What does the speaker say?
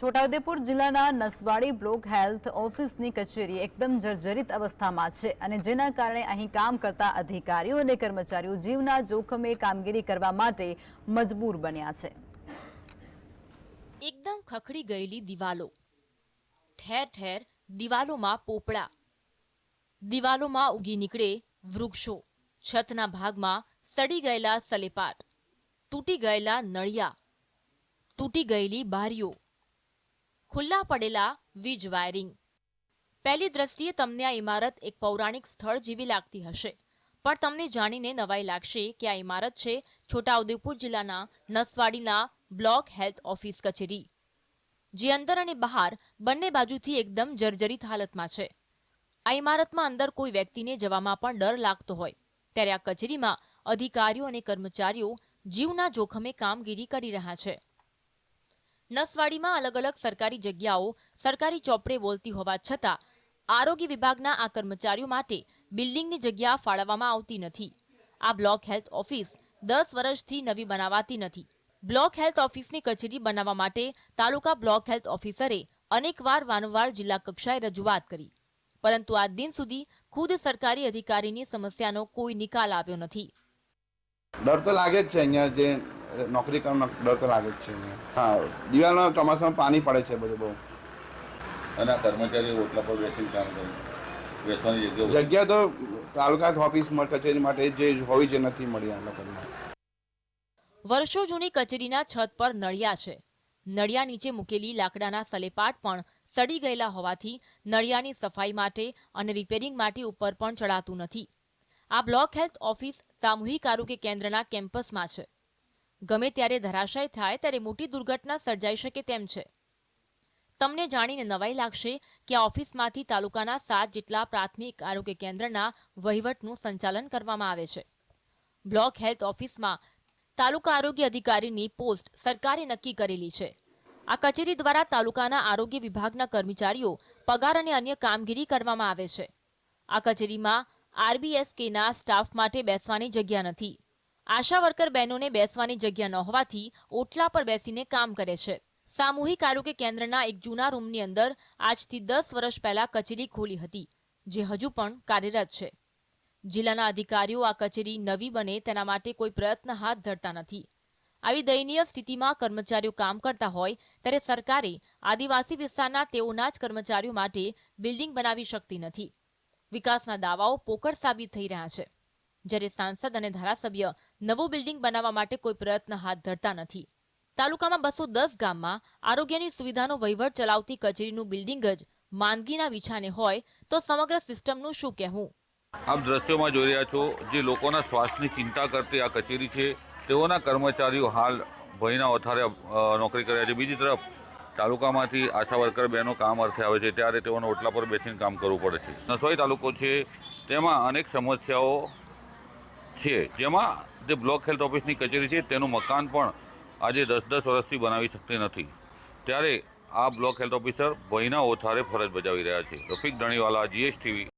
છોટાઉદેપુર જિલ્લાના Naswadi block health ઓફિસની કચેરી એકદમ જર્જરિત અવસ્થામાં છે અને જેના કારણે અહીં કામ કરતા અધિકારીઓ અને કર્મચારીઓ જીવના જોખમે કામગીરી કરવા માટે મજબૂર બન્યા છે. એકદમ ખખડી ગયેલી દિવાલો. ઠેર ઠેર દિવાલોમાં પોપડા. દિવાલોમાં ઉગી નીકળે વૃક્ષો. છતના ભાગમાં સડી ગયેલા સલેપાટ. તૂટી ગયેલા નળિયા. તૂટી ગયેલી બારીઓ. ખુલ્લા પડેલા વીજ વાયરિંગ. પહેલી દ્રષ્ટિએ તમને આ ઇમારત એક પૌરાણિક સ્થળ જેવી લાગતી હશે. પણ તમને જાણીને નવાઈ લાગશે કે આ ઇમારત છે છોટાઉદેપુર જિલ્લાના નસવાડીના બ્લોક હેલ્થ ઓફિસ કચેરી. જે અંદર અને બહાર બંને બાજુથી એકદમ જર્જરિત હાલતમાં છે. આ ઇમારતમાં અંદર કોઈ વ્યક્તિને જવામાં પણ ડર લાગતો હોય. ત્યારે આ કચેરીમાં અધિકારીઓ અને કર્મચારીઓ જીવના જોખમે કામગીરી કરી રહ્યા છે. નસવાડીમાં અલગ અલગ સરકારી જગ્યાઓ, સરકારી ચોપડે બોલતી હોવા છતાં, આરોગ્ય વિભાગના આ કર્મચારીઓ માટે બિલ્ડિંગની જગ્યા ફાળવવામાં આવતી નથી. આ બ્લોક હેલ્થ ઓફિસ દસ વર્ષથી નવી બનાવાતી નથી. બ્લોક હેલ્થ ઓફિસની કચેરી બનાવવા માટે તાલુકા બ્લોક હેલ્થ ઓફિસરે અનેકવાર વારંવાર જિલ્લા કક્ષાએ રજૂઆત કરી. પરંતુ આ દિન સુધી ખુદ સરકારી અધિકારીની સમસ્યાનો કોઈ નિકાલ આવ્યો નથી. ડર તો લાગે જ છે અહીંયા જે નોકરી કરવાનો ડર તો લાગે જ છે હા દિવાલમાં ચોમાસામાં પાણી પડે છે બધું બહુ. અને કર્મચારીઓ ઓટલા પર બેસીને કામ કરે બેસવાની જગ્યા જગ્યા તો તાલુકા ઓફિસ કચેરી માટે જે હોવી જે નથી મળી આ લોકોને. વર્ષો જૂની કચેરીના છત પર નળિયા છે. નળિયા નીચે મૂકેલી લાકડાના સલેપાટ પણ સડી ગયેલા હોવાથી નળિયાની સફાઈ માટે અને રિપેરિંગ માટે ઉપર પણ ચડાતું નથી. આ બ્લોક હેલ્થ ઓફિસ સામૂહિક આરોગ્ય કેન્દ્રના કેમ્પસમાં છે. ગમે ત્યારે ધરાશય થાય ત્યારે મોટી દુર્ઘટના સર્જાઈ શકે તેમ છે. તમને જાણીને નવાઈ લાગશે કે આ ઓફિસમાંથી તાલુકાના સાત જેટલા પ્રાથમિક આરોગ્ય કેન્દ્રના વહીવટનું સંચાલન કરવામાં આવે છે. બ્લોક હેલ્થ ઓફિસમાં તાલુકા આરોગ્ય અધિકારીની પોસ્ટ સરકારે નક્કી કરેલી છે. આ કચેરી દ્વારા તાલુકાના આરોગ્ય વિભાગના કર્મચારીઓ પગાર અને અન્ય કામગીરી કરવામાં આવે છે. આ કચેરીમાં આરબીએસકેના સ્ટાફ માટે બેસવાની જગ્યા નથી. આશા વર્કર બહેનોને બેસવાની જગ્યા ન હોવાથી ઓટલા પર બેસીને કામ કરે છે. સામૂહિક આરોગ્ય કેન્દ્રના એક જૂના રૂમની અંદર આજથી દસ વર્ષ પહેલા કચેરી ખોલી હતી, જે હજુ પણ કાર્યરત છે. જિલ્લાના અધિકારીઓ આ કચેરી નવી બને તેના માટે કોઈ પ્રયત્ન હાથ ધરતા નથી. આવી દયનીય સ્થિતિમાં કર્મચારીઓ કામ કરતા હોય, ત્યારે સરકારે આદિવાસી વિસ્તારના તેઓના જ કર્મચારીઓ માટે બિલ્ડિંગ બનાવી શકતી નથી. વિકાસના દાવાઓ પોકળ સાબિત થઈ રહ્યા છે. જ્યારે સાંસદ અને ધારાસભ્ય નવું બિલ્ડિંગ બનાવવા માટે કોઈ પ્રયત્ન હાથ ધરતા નથી. તાલુકામાં બસો દસ ગામમાં આરોગ્યની સુવિધાનો વહીવટ ચલાવતી કચેરીનું બિલ્ડિંગ જ માંદગીના વિછાને હોય તો સમગ્ર સિસ્ટમનું શું કહેવું? આપ દ્રશ્યોમાં જોઈ રહ્યા છો જે લોકોના સ્વાસ્થ્યની ચિંતા કરતી આ કચેરી છે. તેઓના કર્મચારીઓ હાલ ભયના વધારે નોકરી કર્યા છે. બીજી તરફ તાલુકામાંથી આશા વર્કર બહેનો કામ અર્થે આવે છે. ત્યારે તેઓને ઓટલા પર બેસીને કામ કરવું પડે છે. નસવાઈ તાલુકો છે. તેમાં અનેક સમસ્યાઓ છે. જેમાં જે બ્લોક હેલ્થ ઓફિસની કચેરી છે, તેનું મકાન પણ આજે દસ દસ વર્ષથી બનાવી શકતી નથી. ત્યારે આ બ્લોક હેલ્થ ઓફિસર ભયના ઓથારે ફરજ બજાવી રહ્યા છે. રફીક ધણીવાલા, જીએસટીવી